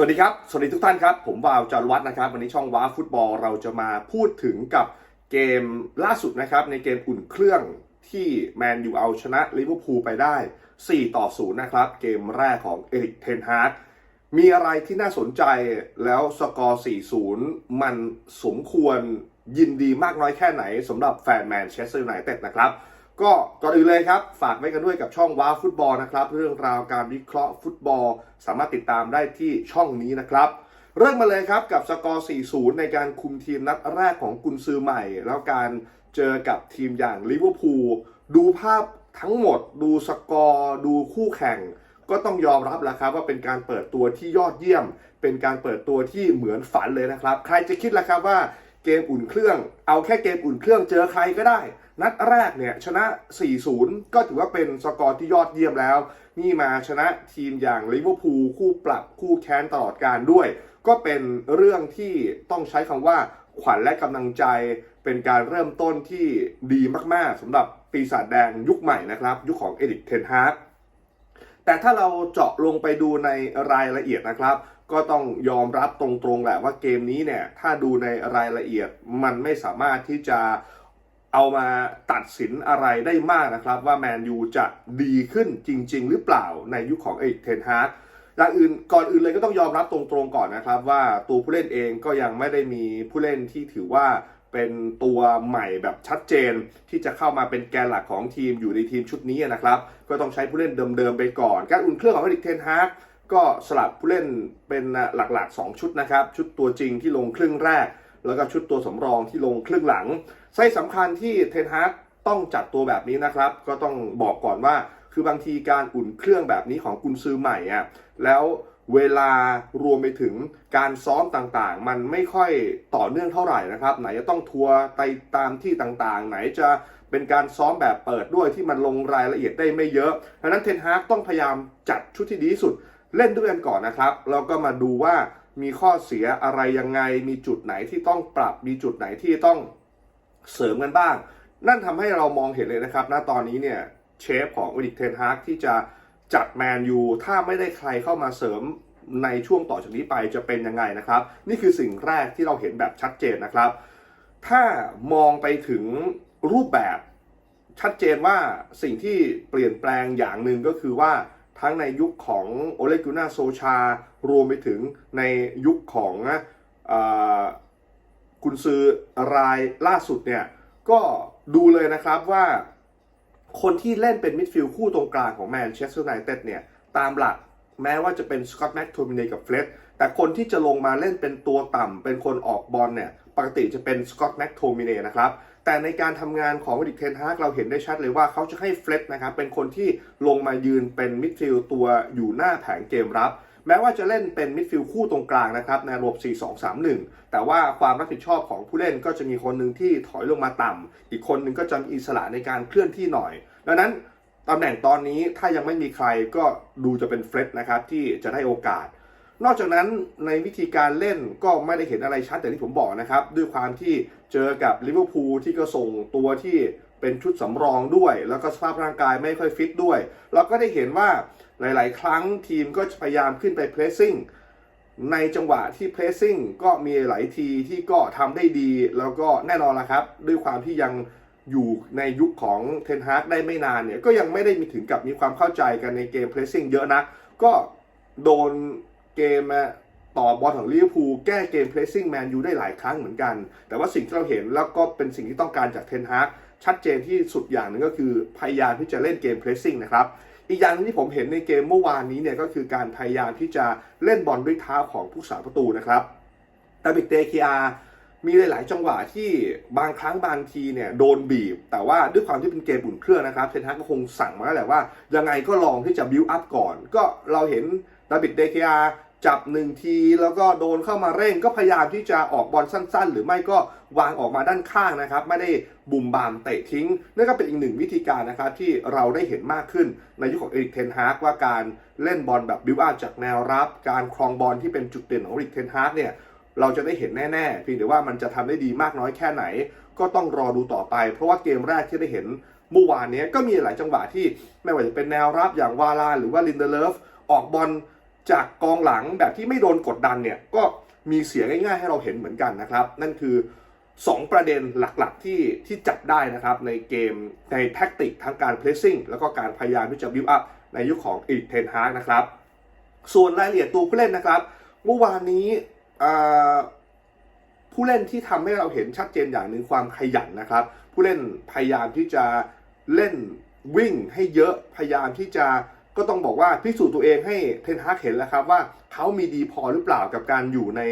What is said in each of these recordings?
สวัสดีครับ สวัสดีทุกท่านครับ ผมวาวจารวัฒนะครับ วันนี้ช่องว้าฟุตบอลเราจะมาพูดถึงกับเกมล่าสุดนะครับ ในเกมอุ่นเครื่องที่แมนยูเอาชนะลิเวอร์พูลไปได้ 4 ต่อ 0 นะครับ เกมแรกของเอริกเทนฮาร์ดมีอะไรที่น่าสนใจแล้วสกอร์ 4-0 มันสมควรยินดีมากน้อยแค่ไหนสำหรับแฟนแมนเชสเตอร์ยูไนเต็ดนะครับ ก็ก่อนอื่นเลยครับ ฝากไว้กันด้วยกับช่องว้าฟุตบอลนะครับ เรื่องราวการวิเคราะห์ฟุตบอล สามารถติดตามได้ที่ช่องนี้นะครับ เริ่มมาเลยครับกับสกอร์ 4-0 ในการคุมทีมนัดแรกของกุนซือใหม่ แล้วการเจอกับทีมอย่างลิเวอร์พูลดูภาพทั้งหมด ดูสกอร์ ดูคู่แข่ง ก็ต้องยอมรับแล้วครับว่าเป็นการเปิดตัวที่ยอดเยี่ยม เป็นการเปิดตัวที่เหมือนฝันเลยนะครับ ใครจะคิดล่ะครับว่าเกมอุ่นเครื่อง เอาแค่เกมอุ่นเครื่องเจอใครก็ได้ นัดแรกเนี่ยชนะ 4-0 ก็ถือว่าเป็นสกอร์ที่ยอดเยี่ยมแล้ว นี่มาชนะทีมอย่างลิเวอร์พูลคู่ปรับคู่แค้นตลอดการด้วย ก็เป็นเรื่องที่ต้องใช้คำว่าขวัญและกำลังใจเป็นการเริ่มต้นที่ดีมากๆสำหรับปีศาจแดงยุคใหม่นะครับ ยุคของเอริกเทนฮาร์แต่ถ้าเราเจาะลงไปดูในรายละเอียดนะครับ ก็ต้องยอมรับตรงๆแหละว่าเกมนี้เนี่ยถ้าดูในรายละเอียดมันไม่สามารถที่จะ เอามาตัดสินอะไรได้มากนะครับ ว่าแมนยูจะดีขึ้นจริง ๆ หรือเปล่าในยุคของเอกเทนฮาร์ดอย่างอื่นก่อนอื่นเลยก็ต้องยอมรับตรงๆก่อนนะครับ ว่าตัวผู้เล่นเองก็ยังไม่ได้มีผู้เล่นที่ถือว่าเป็นตัวใหม่แบบชัดเจนที่จะเข้ามาเป็นแกนหลักของทีมอยู่ในทีมชุดนี้นะครับ ก็ต้องใช้ผู้เล่นเดิมๆไปก่อน การอุ่นเครื่องของเอริกเทนฮากก็สลับผู้เล่นเป็นหลักๆ 2 ชุดนะครับ ชุดตัวจริงที่ลงครึ่งแรก แล้วก็ชุดตัวสำรองที่ลงครึ่งหลัง ไส้สำคัญที่เทนฮากต้องจัดตัวแบบนี้นะครับ ก็ต้องบอกก่อนว่า คือบางทีการอุ่นเครื่องแบบนี้ของกุนซือใหม่อะแล้วเวลารวมไปถึงการซ้อมต่างๆ มันไม่ค่อยต่อเนื่องเท่าไหร่นะครับ ไหนจะต้องทัวร์ไปตามที่ต่างๆ ไหนจะเป็นการซ้อมแบบเปิดด้วยที่มันลงรายละเอียดได้ไม่เยอะดังนั้นเทนฮากต้องพยายามจัดชุดที่ดีที่สุดเล่นด้วยกันก่อนนะครับ แล้วก็มาดูว่ามีข้อเสียอะไรยังไง มีจุดไหนที่ต้องปรับ มีจุดไหนที่ต้อง เสริมกันบ้าง นั่นทำให้เรามองเห็นเลยนะครับ ณ ตอนนี้เนี่ยเชฟของวิดิกเทนฮากที่จะจัดแมนยูถ้าไม่ได้ใครเข้ามาเสริมในช่วงต่อจากนี้ไปจะเป็นยังไงนะครับ นี่คือสิ่งแรกที่เราเห็นแบบชัดเจนนะครับ ถ้ามองไปถึงรูปแบบชัดเจนว่าสิ่งที่เปลี่ยนแปลงอย่างหนึ่งก็คือว่าทั้งในยุคของโอเลกุน่าโซชารวมไปถึงในยุคของอ กุนซือรายล่าสุดเนี่ยก็ดูเลยนะครับว่าคนที่เล่นเป็นมิดฟิลด์คู่ตรงกลางของแมนเชสเตอร์ไนเต็ดเนี่ยตามหลักแม้ว่าจะเป็นสกอตแม็กโทมินีกับเฟรดแต่คนที่จะลงมาเล่นเป็นตัวต่ำเป็นคนออกบอลเนี่ยปกติจะเป็นสกอตแม็กโทมินีนะครับแต่ในการทำงานของวิดิกเทนฮากเราเห็นได้ชัดเลยว่าเขาจะให้เฟรดนะครับเป็นคนที่ลงมายืนเป็นมิดฟิลด์ตัวอยู่หน้าแผงเกมรับ แม้ว่าจะเล่นเป็นมิดฟิลด์คู่ตรงกลางนะครับในระบบ 4-2-3-1 แต่ว่าความรับผิดชอบของผู้เล่นก็จะมีคนหนึ่งที่ถอยลงมาต่ำ อีกคนหนึ่งก็จะมีอิสระในการเคลื่อนที่หน่อย ดังนั้นตำแหน่งตอนนี้ถ้ายังไม่มีใครก็ดูจะเป็นเฟรดนะครับที่จะได้โอกาส นอกจากนั้นในวิธีการเล่นก็ไม่ได้เห็นอะไรชัดอย่างที่ผมบอกนะครับ ด้วยความที่เจอกับลิเวอร์พูลที่ก็ส่งตัวที่ เป็นชุดสำรองด้วย แล้วก็สภาพร่างกายไม่ค่อยฟิตด้วย เราก็ได้เห็นว่าหลาย ๆ ครั้งทีมก็พยายามขึ้นไปเพรสซิ่งในจังหวะที่เพรสซิ่งก็มีหลายทีที่ก็ทำได้ดี แล้วก็แน่นอนละครับ ด้วยความที่ยังอยู่ในยุคของเทนฮาร์กได้ไม่นานเนี่ย ก็ยังไม่ได้มีถึงกับมีความเข้าใจกันในเกมเพรสซิ่งเยอะนะ ก็โดนเกมต่อบอลของลิเวอร์พูลแก้เกมเพรสซิ่งแมนยูได้หลายครั้งเหมือนกัน แต่ว่าสิ่งที่เราเห็นแล้วก็เป็นสิ่งที่ต้องการจากเทนฮาก ชัดเจนที่สุดอย่างหนึ่งก็คือพยายามที่จะเล่นเกมเพรสซิ่งนะครับอีกอย่างที่ผมเห็นในเกมเมื่อวานนี้เนี่ยก็คือการพยายามที่จะเล่นบอลด้วยเท้าของผู้สาประตูนะครับแต่บิกเตคีอามีหลาย ๆ จังหวะที่บางครั้งบางทีเนี่ยโดนบีบ แต่ว่าด้วยความที่เป็นเกมอุ่นเครื่องนะครับเทนฮากก็คงสั่งมาแล้วแหละว่า ยังไงก็ลองที่จะบิวอัพก่อน ก็เราเห็นดาบิดเดคีอา จับหนึ่งที แล้วก็โดนเข้ามาเร่งก็พยายามที่จะออกบอลสั้น ๆ หรือไม่ก็วางออกมาด้านข้างนะครับ ไม่ได้บุ่มบามเตะทิ้งนั่นก็เป็นอีกหนึ่งวิธีการนะครับที่เราได้เห็นมากขึ้นในยุคของเอริกเทนฮากว่าการเล่นบอลแบบบิวอัพจากแนวรับ การครองบอลที่เป็นจุดเด่นของเอริกเทนฮากเนี่ยเราจะได้เห็นแน่ๆเพียงแต่ว่ามันจะทำได้ดีมากน้อยแค่ไหน ก็ต้องรอดูต่อไป เพราะว่าเกมแรกที่ได้เห็นเมื่อวานนี้ก็มีหลายจังหวะที่ไม่ว่าจะเป็นแนวรับอย่างวาลาหรือว่าลินเดเลฟออกบอล จากกองหลังแบบที่ไม่โดนกดดันเนี่ยก็มีเสียง่าย ๆ ให้เราเห็นเหมือนกันนะครับ นั่นคือ 2 ประเด็นหลักๆที่ที่จับได้นะครับ ในเกมในแท็กติกทั้งการเพรสซิ่งแล้วก็การพยายามที่จะบิวอัพในยุคของอีเทนฮากนะครับ ส่วนรายละเอียดตัวผู้เล่นนะครับเมื่อวานนี้ผู้เล่นที่ทำให้เราเห็นชัดเจนอย่างหนึ่งความขยันนะครับ ผู้เล่นพยายามที่จะเล่นวิ่งให้เยอะพยายามที่จะ ก็ต้องบอกว่าพิสูจน์ตัวเองให้เทนฮากเห็นแล้วครับว่าเขามีดีพอหรือเปล่ากับการอยู่ใน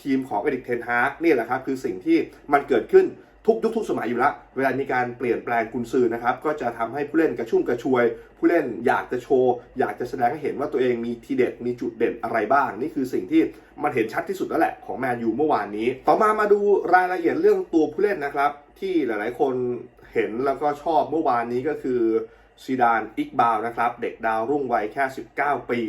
ทีมของเอริกเทนฮากนี่แหละครับคือสิ่งที่มันเกิดขึ้นทุกยุคทุกสมัยอยู่แล้วเวลามีการเปลี่ยนแปลงกุนซือนะครับ ก็จะทำให้ผู้เล่นกระชุ่มกระชวย ผู้เล่นอยากจะโชว์ อยากจะแสดงให้เห็นว่าตัวเองมีทีเด็ด มีจุดเด่นอะไรบ้าง นี่คือสิ่งที่มันเห็นชัดที่สุดแล้วแหละของแมนยูเมื่อวานนี้ ต่อมามาดูรายละเอียดเรื่องตัวผู้เล่นนะครับ ที่หลายๆ คนเห็นแล้วก็ชอบเมื่อวานนี้ก็คือ ซีดานอิกบาวนะครับ เด็กดาวรุ่งวัยแค่ 19 ปี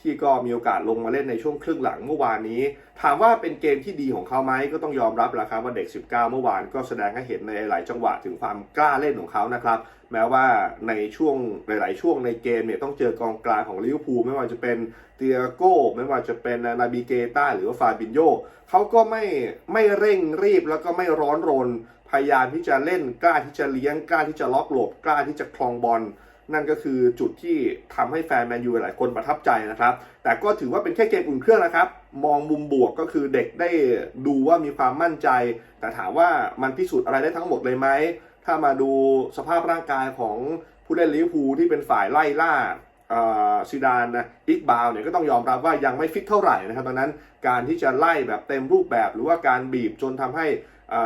ที่ก็มีโอกาสลงมาเล่นในช่วงครึ่งหลังเมื่อวานนี้ ถามว่าเป็นเกมที่ดีของเขาไหมก็ต้องยอมรับแหละครับว่าเด็ก 19 เมื่อวานก็แสดงให้เห็นในหลายจังหวะถึงความกล้าเล่นของเขานะครับ แม้ว่าในช่วงหลาย ๆ ช่วงในเกมเนี่ยต้องเจอกองกลางของลิเวอร์พูลไม่ว่าจะเป็นเตียโก้ไม่ว่าจะเป็นนาบิเกต้าหรือว่าฟาบินโยเขาก็ไม่ไม่เร่งรีบแล้วก็ไม่ร้อนรน พยายามที่จะเล่นกล้าที่จะเลี้ยงกล้าที่จะล็อกหลบกล้าที่จะคลองบอลนั่นก็คือจุดที่ทำให้แฟนแมนยูหลายคนประทับใจนะครับ แต่ก็ถือว่าเป็นแค่เกมอุ่นเครื่องนะครับ มองมุมบวกก็คือเด็กได้ดูว่ามีความมั่นใจ แต่ถามว่ามันพิสูจน์อะไรได้ทั้งหมดเลยไหม ถ้ามาดูสภาพร่างกายของผู้เล่นลิเวอร์พูลที่เป็นฝ่ายไล่ล่าซิดานนะอิกบาวเนี่ยก็ต้องยอมรับว่ายังไม่ฟิตเท่าไหร่นะครับดังนั้นการที่จะไล่แบบเต็มรูปแบบหรือว่าการบีบจนทำให้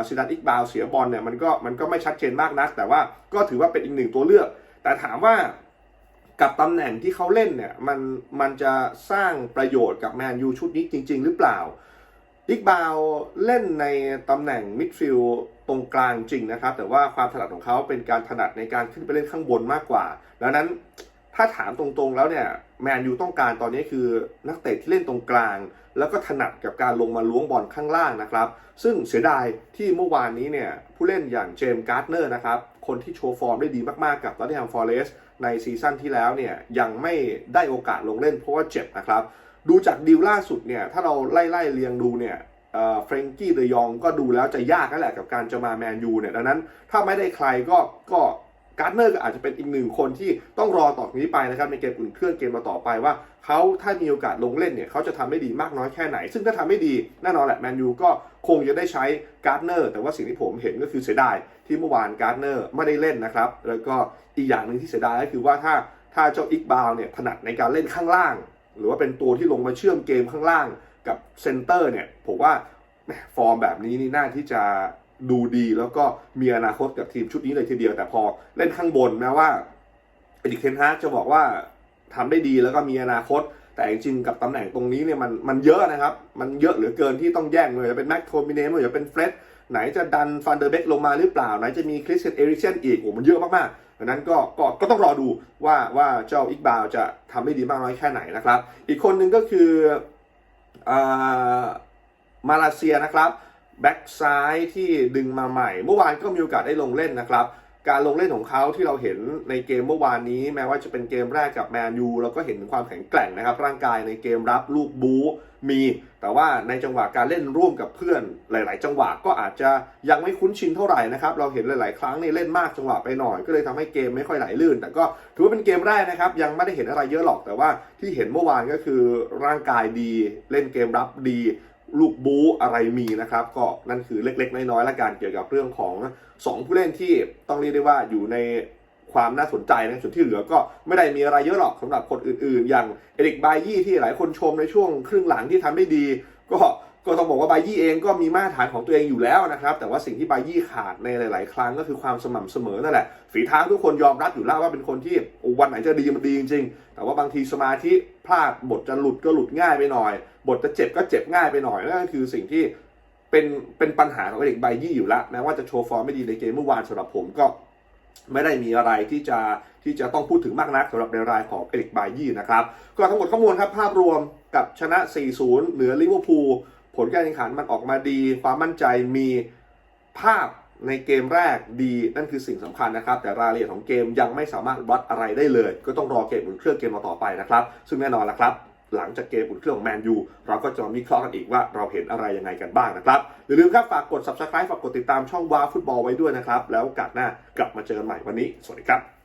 ซิดานอิกบาวเสียบอลเนี่ยมันก็มันก็ไม่ชัดเจนมากนัก แต่ว่าก็ถือว่าเป็นอีกหนึ่งตัวเลือก แต่ถามว่ากับตำแหน่งที่เขาเล่นเนี่ยมันมันจะสร้างประโยชน์กับแมนยูชุดนี้จริง ๆ หรือเปล่าอิกบาวเล่นในตำแหน่งมิดฟิลด์ตรงกลางจริงนะครับ แต่ว่าความถนัดของเขาเป็นการถนัดในการขึ้นไปเล่นข้างบนมากกว่า ดังนั้นถ้าถามตรงๆแล้วเนี่ยแมนยูต้องการตอนนี้คือนักเตะที่เล่นตรงกลาง แล้วก็ถนัดกับการลงมาล้วงบอลข้างล่างนะครับ ซึ่งเสียดายที่เมื่อวานนี้เนี่ยผู้เล่นอย่างเจมส์การ์ดเนอร์นะครับคนที่โชว์ฟอร์มได้ดีมากๆกับลอตเทแฮมฟอเรสต์ในซีซั่นที่แล้วเนี่ยยังไม่ได้โอกาสลงเล่นเพราะว่าเจ็บนะครับ ดูจากดีลล่าสุดเนี่ยถ้าเราไล่ไล่เรียงดูเนี่ยเฟรงกี้เดยองก็ดูแล้วจะยากนั่นแหละกับการจะมาแมนยูเนี่ยดังนั้นถ้าไม่ได้ใครก็ก็ การ์เนอร์ก็อาจจะเป็นอีกหนึ่งคนที่ต้องรอต่อกนี้ไปนะครับในเกมอุ่นเครื่องเกมมาต่อไปว่าเขาถ้ามีโอกาสลงเล่นเนี่ยเขาจะทำได้ดีมากน้อยแค่ไหน ซึ่งถ้าทำไม่ดีแน่นอนแหละแมนยูก็คงจะได้ใช้การ์เนอร์แต่ว่าสิ่งที่ผมเห็นก็คือเสียดายที่เมื่อวานการ์เนอร์ไม่ได้เล่นนะครับแล้วก็อีกอย่างหนึ่งที่เสียดายก็คือว่าถ้าถ้าเจ้าอิกบาวเนี่ยถนัดในการเล่นข้างล่าง หรือว่าเป็นตัวที่ลงมาเชื่อมเกมข้างล่างกับเซนเตอร์เนี่ยผมว่าฟอร์มแบบนี้นี่น่าที่จะ ดูดีแล้วก็มีอนาคตกับทีมชุดนี้เลยทีเดียวแต่พอเล่นข้างบนแม้ว่าเอดิกเทนฮาจะบอกว่าทำได้ดีแล้วก็มีอนาคต แต่จริงๆกับตำแหน่งตรงนี้เนี่ยมันมันเยอะนะครับ มันเยอะเหลือเกินที่ต้องแย่งเลยจะเป็นแม็กโทมิเนมหรือจะเป็นเฟรดไหนจะดันฟันเดอร์เบกลงมาหรือเปล่า ไหนจะมีคริสเตียนเอริเซนอีกโอ้มันเยอะมากๆดังนั้นก็ก็ก็ต้องรอดูว่าว่าเจ้าอิกบาวจะทำได้ดีมากน้อยแค่ไหนนะครับ อีกคนหนึ่งก็คืออามาเลเซียนะครับ แบ็กซ้ายที่ดึงมาใหม่ เมื่อวานก็มีโอกาสได้ลงเล่นนะครับ การลงเล่นของเขาที่เราเห็นในเกมเมื่อวานนี้ แม้ว่าจะเป็นเกมแรกกับแมนยูเราก็เห็นความแข็งแกร่งนะครับ ร่างกายในเกมรับลูกบู๊มี แต่ว่าในจังหวะการเล่นร่วมกับเพื่อนหลาย ๆ จังหวะก็อาจจะยังไม่คุ้นชินเท่าไหร่นะครับ เราเห็นหลาย ๆ ครั้งในเล่นมากจังหวะไปหน่อย ก็เลยทำให้เกมไม่ค่อยไหลลื่น แต่ก็ถือว่าเป็นเกมแรกนะครับ ยังไม่ได้เห็นอะไรเยอะหรอก แต่ว่าที่เห็นเมื่อวานก็คือร่างกายดี เล่นเกมรับดี ลูกบูอะไรมีนะครับ ก็นั่นคือเล็ก ๆ น้อยๆละกันเกี่ยวกับเรื่องของ 2 ผู้เล่นที่ต้องเรียกได้ว่าอยู่ในความน่าสนใจนะส่วนที่เหลือก็ไม่ได้มีอะไรเยอะหรอกสำหรับคนอื่นๆ อย่างเอริกบายี่ที่หลายคนชมในช่วงครึ่งหลังที่ทำได้ดี ก็ ก็ต้องบอกว่าบายี่เองก็มีมาตรฐานของตัวเองอยู่แล้วนะครับ แต่ว่าสิ่งที่บายี่ขาดในหลาย ๆ ครั้งก็คือความสม่ำเสมอนั่นแหละ ฝีเท้าทุกคนยอมรับอยู่แล้วว่าเป็นคนที่วันไหนจะดีมันดีจริง ๆ แต่ว่าบางทีสมาธิพลาดบทจะหลุดก็หลุดง่ายไปหน่อย บทจะเจ็บก็เจ็บง่ายไปหน่อยนั่นก็คือสิ่งที่เป็นเป็นปัญหาของเอริกบายี่อยู่แล้วแม้ว่าจะโชว์ฟอร์มไม่ดีในเกมเมื่อวานสำหรับผมก็ไม่ได้มีอะไรที่จะที่จะต้องพูดถึงมากนักสำหรับในรายของเอริกบายี่นะครับก็ทั้งหมดข้อมูลครับภาพรวมกับชนะ 4-0 เหนือลิเวอร์พูล ผลการแข่งขันมันออกมาดี ความมั่นใจมีภาพในเกมแรกดีนั่นคือสิ่งสำคัญนะครับ แต่รายละเอียดของเกมยังไม่สามารถวัดอะไรได้เลย ก็ต้องรอเกมอุ่นเครื่องเกมมาต่อไปนะครับ ซึ่งแน่นอนละครับ หลังจากเกมอุ่นเครื่องของแมนยูเราก็จะมาวิเคราะห์กันอีกว่าเราเห็นอะไรยังไงกันบ้างนะครับอย่าลืมครับฝากกด subscribe ฝากกดติดตามช่องว้าฟุตบอลไว้ด้วยนะครับ แล้วโอกาสหน้ากลับมาเจอกันใหม่วันนี้ สวัสดีครับ